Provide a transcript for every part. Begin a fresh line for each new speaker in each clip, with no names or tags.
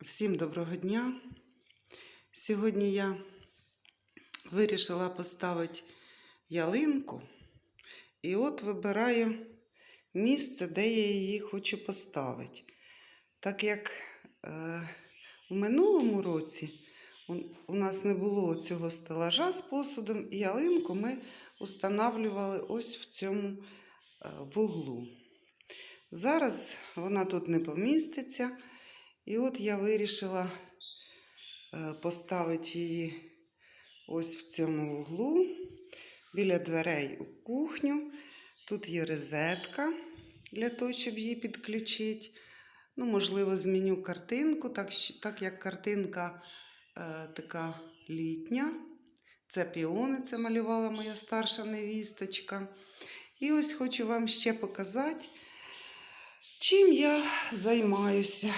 Всім доброго дня. Сьогодні я вирішила поставити ялинку. І от вибираю місце, де я її хочу поставити. Так як е, у минулому році у, нас не було цього стелажа з посудом, і ялинку ми устанавлювали ось в цьому е, вуглу. Зараз вона тут не поміститься. І от я вирішила е, поставити її ось в цьому углу, біля дверей у кухню. Тут є розетка для того, щоб її підключити. Ну, можливо, зміню картинку, так, так як картинка е, така літня. Це піони, це малювала моя старша невісточка. І ось хочу вам ще показати, чим я займаюся.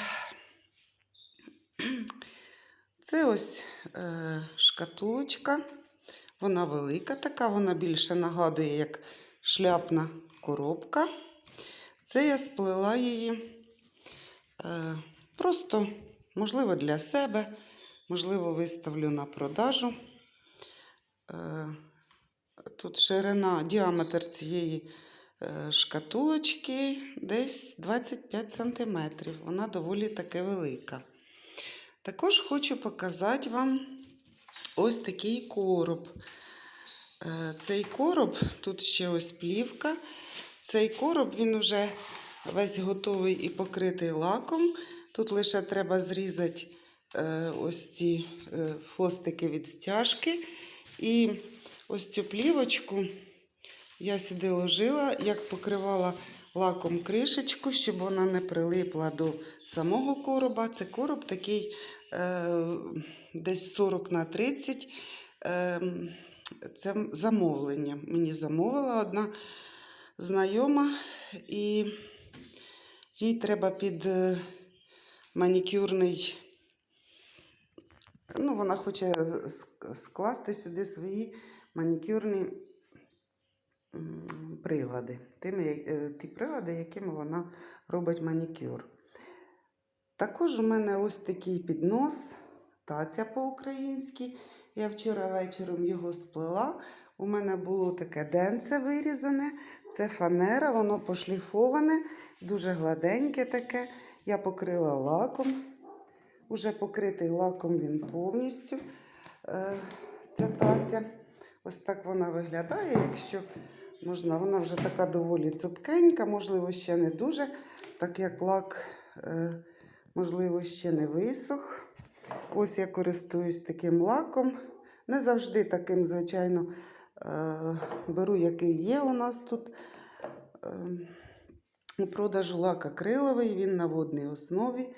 Це ось е, шкатулочка. Вона велика така, вона більше нагадує як шляпна коробка. Це я сплела її е, просто, можливо, для себе, можливо, виставлю на продажу. Е, тут ширина, діаметр цієї е, шкатулочки десь 25 см. Вона доволі таки велика. Також хочу показати вам ось такий короб. Е, Цей короб, тут ще ось плівка. Цей короб він уже весь готовий і покритий лаком. Тут лише треба зрізати е, ось ці е, фостики від стяжки. І ось цю плівочку я сюди ложила, як покривала лаком кришечку, щоб вона не прилипла до самого короба. Це короб такий е, десь 40 на 30. Е, це замовлення. Мені замовила одна знайома, і їй треба під е, манікюрний. Ну, вона хоче скласти сюди свої манікюрні прилади. Тими, е, ті прилади, якими вона робить манікюр. Також у мене ось такий піднос, таця по-українськи. Я вчора вечором його сплела. У мене було таке денце вирізане, це фанера, воно пошліфоване, дуже гладеньке таке. Я покрила лаком. Уже покритий лаком він повністю. Е, Ця таця. Ось так вона виглядає, якщо можна. Вона вже така доволі цупкенька, можливо, ще не дуже, так як лак, е, можливо, ще не висох. Ось я користуюсь таким лаком. Не завжди таким, звичайно, е, беру, який є у нас тут. Е, У продажу лак акриловий, він на водній основі.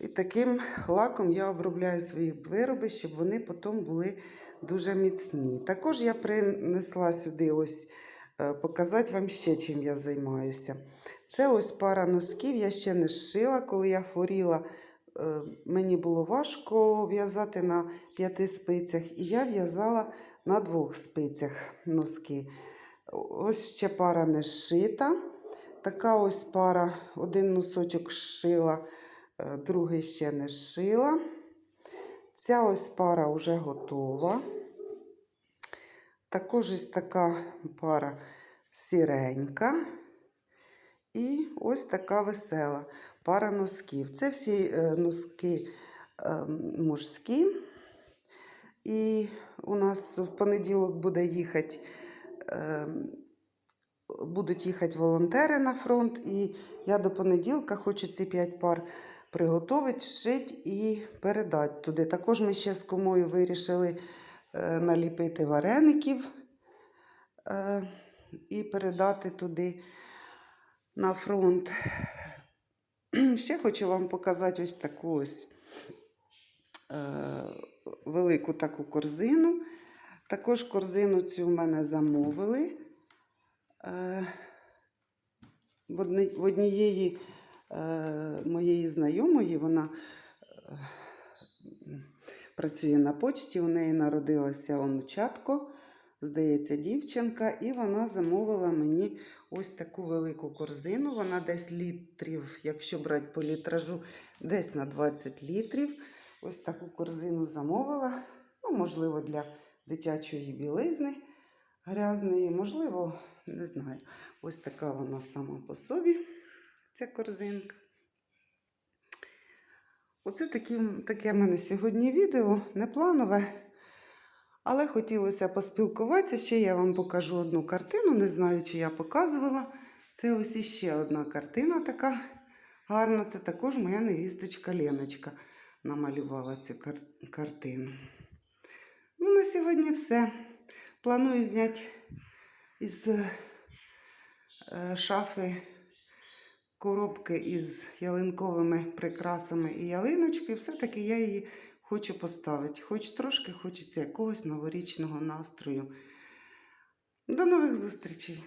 І таким лаком я обробляю свої вироби, щоб вони потім були дуже міцні. Також я принесла сюди ось е, показати вам ще, чим я займаюся. Це ось пара носків, я ще не зшила, коли я хворіла. е, Мені було важко в'язати на п'яти спицях, і я в'язала на двох спицях носки. Ось ще пара не зшита. Така ось пара, один носочок зшила, е, другий ще не зшила. Ця ось пара вже готова. Також ось така пара сіренька. І ось така весела пара носків. Це всі е, носки е, мужські. І у нас в понеділок буде їхати, е, будуть їхати волонтери на фронт. І я до понеділка хочу ці 5 пар приготувати, шити і передати туди. Також ми ще з комою вирішили е, наліпити вареників е, і передати туди на фронт. Ще хочу вам показати ось таку ось е, велику таку корзину. Також корзину цю в мене замовили. В, однієї моєї знайомої вона е, працює на почті, у неї народилася онучатко, здається, дівчинка, і вона замовила мені ось таку велику корзину. Вона десь літрів, якщо брати по літражу, десь на 20 літрів. Ось таку корзину замовила. Ну, можливо, для дитячої білизни грязної, можливо, не знаю. Ось така вона сама по собі, ця корзинка. Оце такі, таке в мене сьогодні відео, не планове. Але хотілося поспілкуватися. Ще я вам покажу одну картину. Не знаю, чи я показувала. Це ось іще одна картина така гарна. Це також моя невісточка Леночка намалювала цю кар- картину. Ну, на сьогодні все. Планую зняти із е, шафи коробки із ялинковими прикрасами і ялиночки. Все-таки я її хочу поставити. Хоч трошки хочеться якогось новорічного настрою. До нових зустрічей!